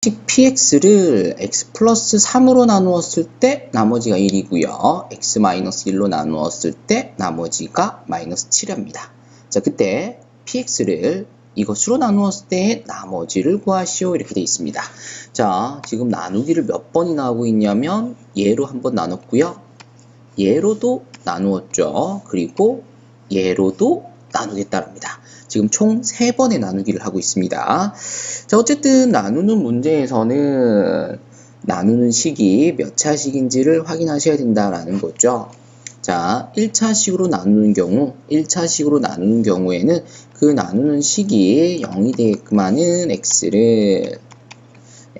px를 x 플러스 3으로 나누었을 때 나머지가 1이고요. x 마이너스 1로 나누었을 때 나머지가 마이너스 7입니다. 자, 그때 px를 이것으로 나누었을 때 나머지를 구하시오 이렇게 되어 있습니다. 자, 지금 나누기를 몇 번이나 하고 있냐면 얘로 한번 나눴고요. 얘로도 나누었죠. 그리고 얘로도 나누겠다랍니다. 지금 총 3번의 나누기를 하고 있습니다. 자, 어쨌든 나누는 문제에서는 나누는 식이 몇 차식인지를 확인하셔야 된다라는 거죠. 자, 1차식으로 나누는 경우, 1차식으로 나누는 경우에는 그 나누는 식이 0이 되게끔 하는 x를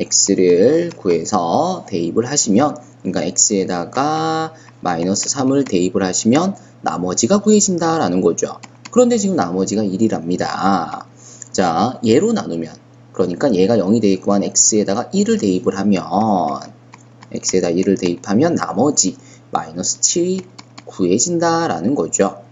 x를 구해서 대입을 하시면 그러니까 x에다가 마이너스 3을 대입을 하시면 나머지가 구해진다라는 거죠. 그런데 지금 나머지가 1이랍니다. 자, 얘로 나누면 그러니까 얘가 0이 되게끔 한 x에다가 1을 대입을 하면 x에다 1을 대입하면 나머지 마이너스 7이 구해진다라는 거죠.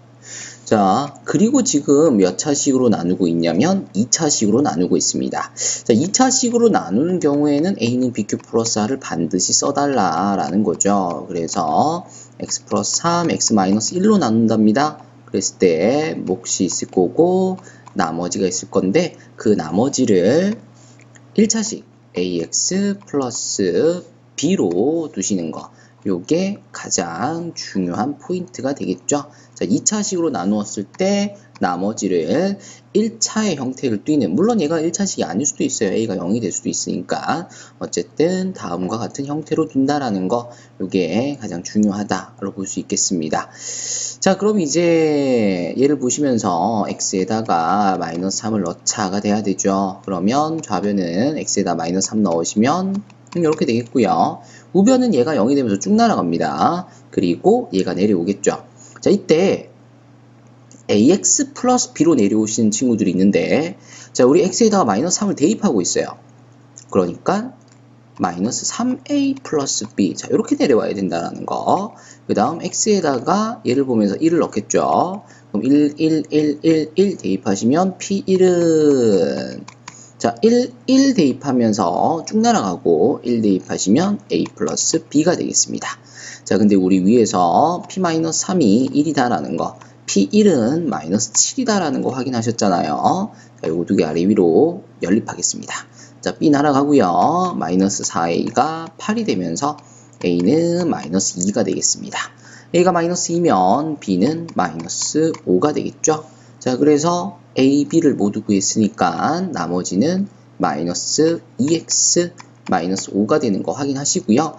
자, 그리고 지금 몇 차식으로 나누고 있냐면 2차식으로 나누고 있습니다. 자, 2차식으로 나누는 경우에는 A는 BQ 플러스 R을 반드시 써달라라는 거죠. 그래서 x 플러스 3, x 마이너스 1로 나눈답니다. 그랬을 때 몫이 있을 거고 나머지가 있을 건데 그 나머지를 1차식 ax 플러스 b로 두시는 거 요게 가장 중요한 포인트가 되겠죠. 자, 2차식으로 나누었을 때 나머지를 1차의 형태를 띠는 물론 얘가 1차식이 아닐 수도 있어요. a가 0이 될 수도 있으니까 어쨌든 다음과 같은 형태로 둔다라는 거 요게 가장 중요하다로 볼 수 있겠습니다. 자 그럼 이제 얘를 보시면서 x에다가 마이너스 3을 넣자가 돼야 되죠. 그러면 좌변은 x에다 마이너스 3 넣으시면 이렇게 되겠고요. 우변은 얘가 0이 되면서 쭉 날아갑니다. 그리고 얘가 내려오겠죠. 자, 이때 ax 플러스 b로 내려오시는 친구들이 있는데 자, 우리 x에다가 마이너스 3을 대입하고 있어요. 그러니까 마이너스 3a 플러스 b 자 이렇게 내려와야 된다는 거. 그 다음 x에다가 얘를 보면서 1을 넣겠죠. 그럼 1, 1, 1, 1, 1 대입하시면 p1은 자, 1, 1 대입하면서 쭉 날아가고 1 대입하시면 a 플러스 b가 되겠습니다. 자, 근데 우리 위에서 p-3이 1이다라는 거, p1은 마이너스 7이다라는 거 확인하셨잖아요. 자, 요거 두 개 아래 위로 연립하겠습니다. 자, b 날아가고요. 마이너스 4a가 8이 되면서 a는 마이너스 2가 되겠습니다. a가 마이너스 2면 b는 마이너스 5가 되겠죠. 자, 그래서 a, b를 모두 구했으니까 나머지는 마이너스 2x 마이너스 5가 되는 거 확인하시고요.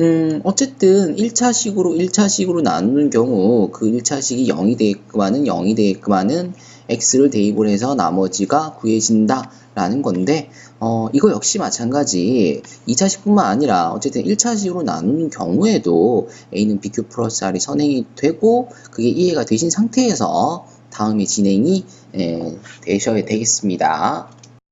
음, 어쨌든 1차식으로 1차식으로 나누는 경우 그 1차식이 0이 되게끔 하는 0이 되게끔 하는 x를 대입을 해서 나머지가 구해진다 라는 건데 어, 이거 역시 마찬가지 2차식뿐만 아니라 어쨌든 1차식으로 나누는 경우에도 a는 bq 플러스 r이 선행이 되고 그게 이해가 되신 상태에서 다음에 진행이 에, 되셔야 되겠습니다.